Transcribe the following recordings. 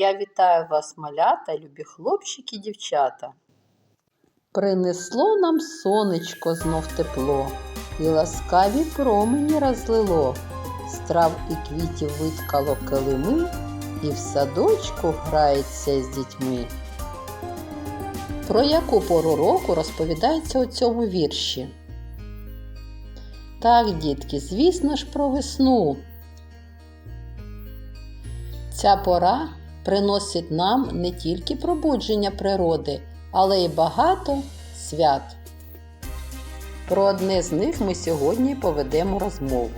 Я вітаю вас, малята, любі хлопчики, дівчата. Принесло нам сонечко знов тепло, і ласкаві промені розлило, з трав і квітів виткало килими, і в садочку грається з дітьми. Про яку пору року розповідається у цьому вірші? Так, дітки, звісно ж, про весну. Ця пора приносить нам не тільки пробудження природи, але й багато свят. Про одне з них ми сьогодні поведемо розмову.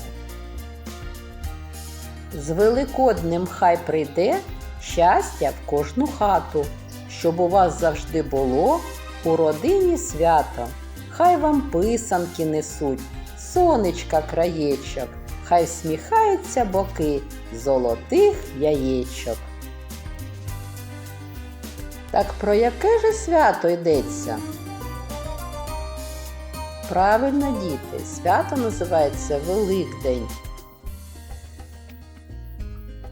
З Великоднем хай прийде щастя в кожну хату, щоб у вас завжди було у родині свято. Хай вам писанки несуть, сонечка краєчок, хай сміхаються боки золотих яєчок. Так про яке же свято йдеться? Правильно, діти, свято називається Великдень.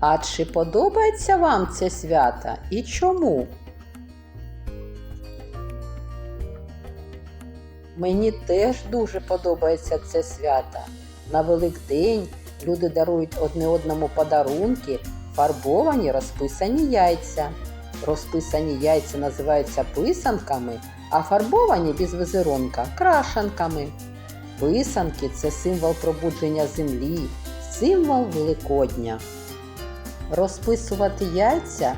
А чи подобається вам це свято і чому? Мені теж дуже подобається це свято. На Великдень люди дарують одне одному подарунки, фарбовані розписані яйця. Розписані яйця називаються писанками, а фарбовані без візерунка крашанками. Писанки це символ пробудження землі, символ Великодня. Розписувати яйця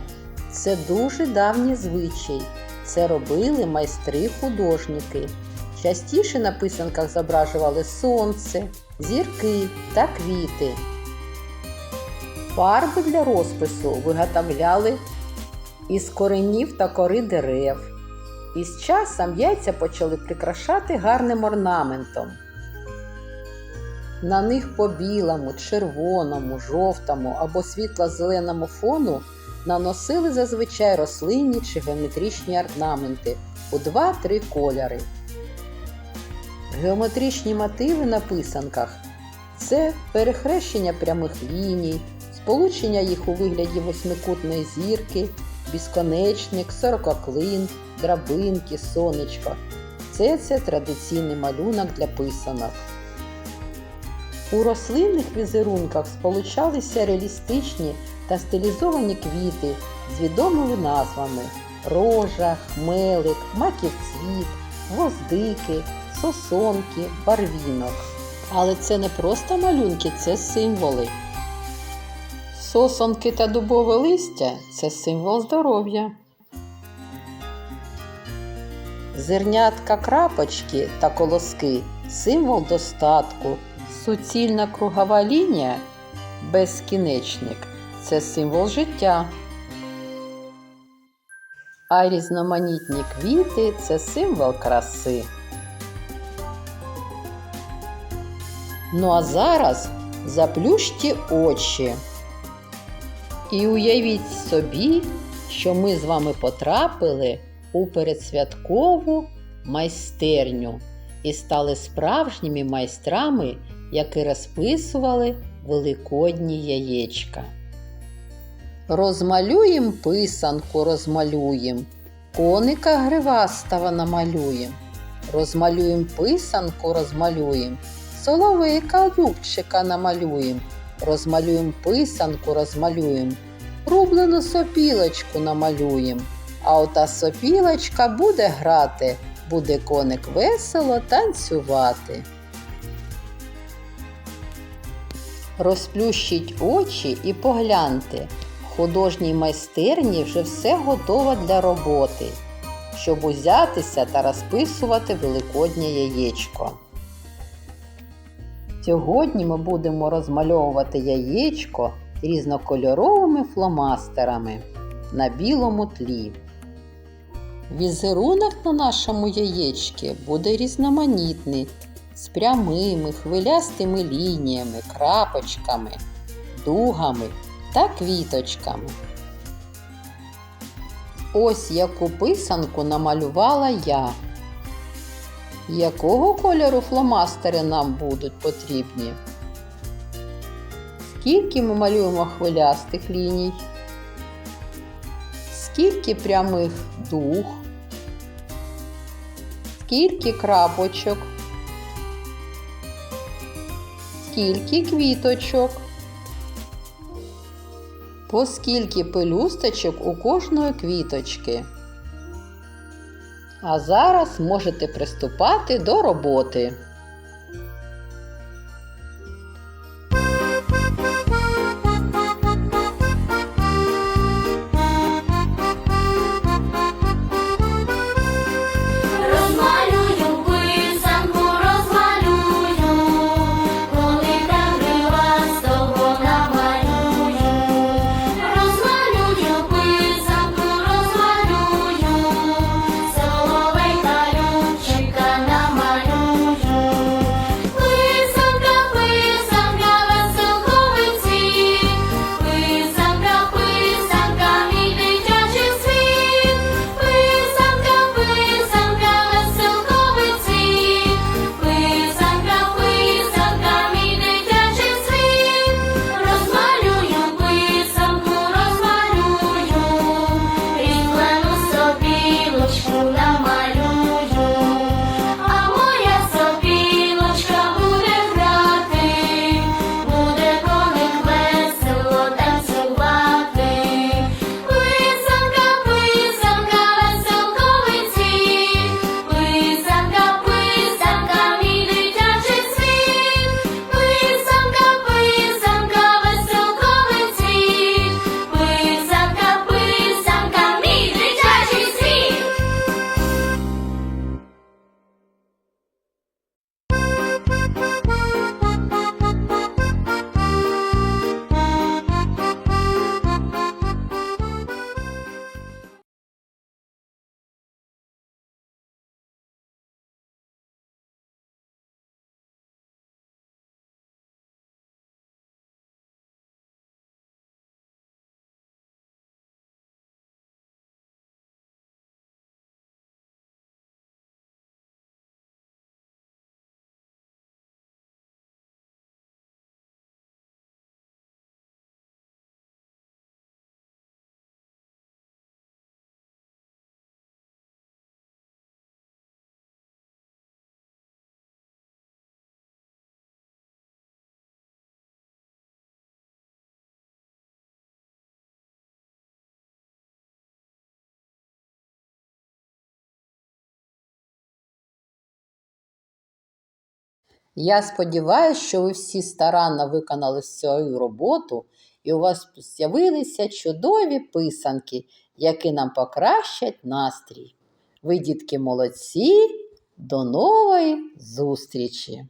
це дуже давній звичай. Це робили майстри-художники. Частіше на писанках зображували сонце, зірки та квіти. Фарби для розпису виготовляли із коренів та кори дерев. І з часом яйця почали прикрашати гарним орнаментом. На них по білому, червоному, жовтому або світло-зеленому фону наносили зазвичай рослинні чи геометричні орнаменти у 2-3 кольори. Геометричні мотиви на писанках це перехрещення прямих ліній, сполучення їх у вигляді восьмикутної зірки, безконечник, сорококлин, драбинки, сонечко. Це це традиційний малюнок для писанок. У рослинних візерунках сполучалися реалістичні та стилізовані квіти з відомими назвами рожа, хмелик, маківцвіт, гвоздики, сосонки, барвінок. Але це не просто малюнки, це символи. Сосонки та дубове листя це символ здоров'я. Зернятка крапочки та колоски символ достатку. Суцільна кругова лінія безкінечник це символ життя. А різноманітні квіти це символ краси. Ну а зараз заплющте очі. І уявіть собі, що ми з вами потрапили у передсвяткову майстерню і стали справжніми майстрами, які розписували великодні яєчка. Розмалюєм писанку, розмалюєм, коника гривастого намалюєм. Розмалюєм писанку, розмалюєм, соловейка любчика намалюєм. Розмалюєм писанку, розмалюєм, рублену сопілочку намалюєм. А ота сопілочка буде грати, буде коник весело танцювати. Розплющіть очі і погляньте. Художній майстерні вже все готово для роботи, щоб узятися та розписувати великоднє яєчко. Сьогодні ми будемо розмальовувати яєчко різнокольоровими фломастерами на білому тлі. Візерунок на нашому яєчці буде різноманітний, з прямими хвилястими лініями, крапочками, дугами та квіточками. Ось яку писанку намалювала я. Якого кольору фломастери нам будуть потрібні? Скільки ми малюємо хвилястих ліній? Скільки прямих дуг? Скільки крапочок? Скільки квіточок? По скільки пелюсточок у кожної квіточки? А зараз можете приступати до роботи. Я сподіваюся, що ви всі старанно виконали свою роботу і у вас з'явилися чудові писанки, які нам покращать настрій. Ви, дітки, молодці! До нової зустрічі!